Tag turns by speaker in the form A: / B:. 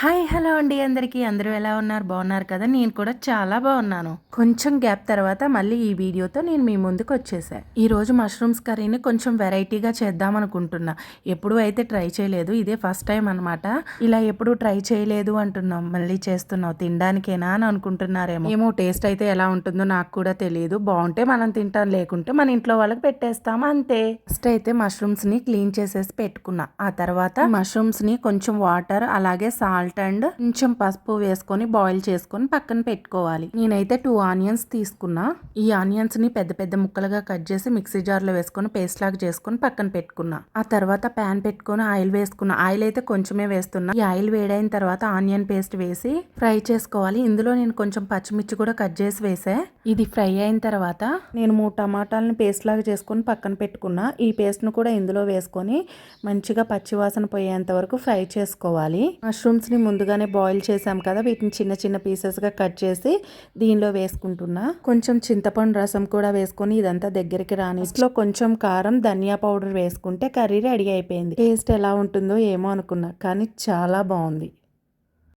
A: Hi hello అండి అందరికీ. అందరూ ఎలా ఉన్నారు? బాగున్నారు కదా? నేను కూడా చాలా బాగున్నాను. కొంచెం గ్యాప్ తర్వాత మళ్ళీ ఈ వీడియోతో నేను మీ ముందుకు వచ్చేసా. ఈ రోజు మష్రూమ్స్ కర్రీని కొంచెం వెరైటీగా చేద్దాం అనుకుంటున్నా. ఎప్పుడు అయితే ట్రై చేయలేదు ఇదే ఫస్ట్ టైం అనమాట ఇలా ఎప్పుడు ట్రై చేయలేదు అంటున్నాం. మళ్ళీ చేస్తున్నావు తినడానికేనా అని అనుకుంటున్నారేమో. ఏమో టేస్ట్ అయితే ఎలా ఉంటుందో నాకు కూడా తెలియదు బాగుంటే మనం తింటాం లేకుంటే మన ఇంట్లో వాళ్ళకి పెట్టేస్తాం అంతే. ఫస్ట్ అయితే మష్రూమ్స్ని క్లీన్ చేసేసి పెట్టుకున్నా. ఆ తర్వాత మష్రూమ్స్ని కొంచెం వాటర్ అలాగే సాల్ట్ అండ్ కొంచెం పసుపు వేసుకొని బాయిల్ చేసుకొని పక్కన పెట్టుకోవాలి. నేనైతే టూ ఆనియన్స్ తీసుకున్నా. ఈ ఆనియన్స్ని పెద్ద పెద్ద ముక్కలుగా కట్ చేసి మిక్సీ జార్లో వేసుకొని పేస్ట్ లాగా చేసుకొని పక్కన పెట్టుకున్నా. ఆ తర్వాత ప్యాన్ పెట్టుకొని ఆయిల్ వేసుకున్నా. ఆయిల్ అయితే కొంచెమే వేస్తున్నా. ఈ ఆయిల్ వేడైన తర్వాత ఆనియన్ పేస్ట్ వేసి ఫ్రై చేసుకోవాలి. ఇందులో నేను కొంచెం పచ్చిమిర్చి కూడా కట్ చేసి వేసా. ఇది ఫ్రై అయిన తర్వాత నేను మూడు టమాటాలను పేస్ట్ లాగా చేసుకొని పక్కన పెట్టుకున్నా. ఈ పేస్ట్ను కూడా ఇందులో వేసుకొని మంచిగా పచ్చివాసన పోయేంత వరకు ఫ్రై చేసుకోవాలి. మష్రూమ్స్ని ముందుగానే బాయిల్ చేసాం కదా వీటిని చిన్న చిన్న పీసెస్గా కట్ చేసి దీనిలో వేసుకుంటున్నా. కొంచెం చింతపండు రసం కూడా వేసుకొని ఇదంతా దగ్గరికి రాని ఇంట్లో కొంచెం కారం ధనియా పౌడర్ వేసుకుంటే కర్రీ రెడీ అయిపోయింది. టేస్ట్ ఎలా ఉంటుందో ఏమో అనుకున్నా కానీ చాలా బాగుంది.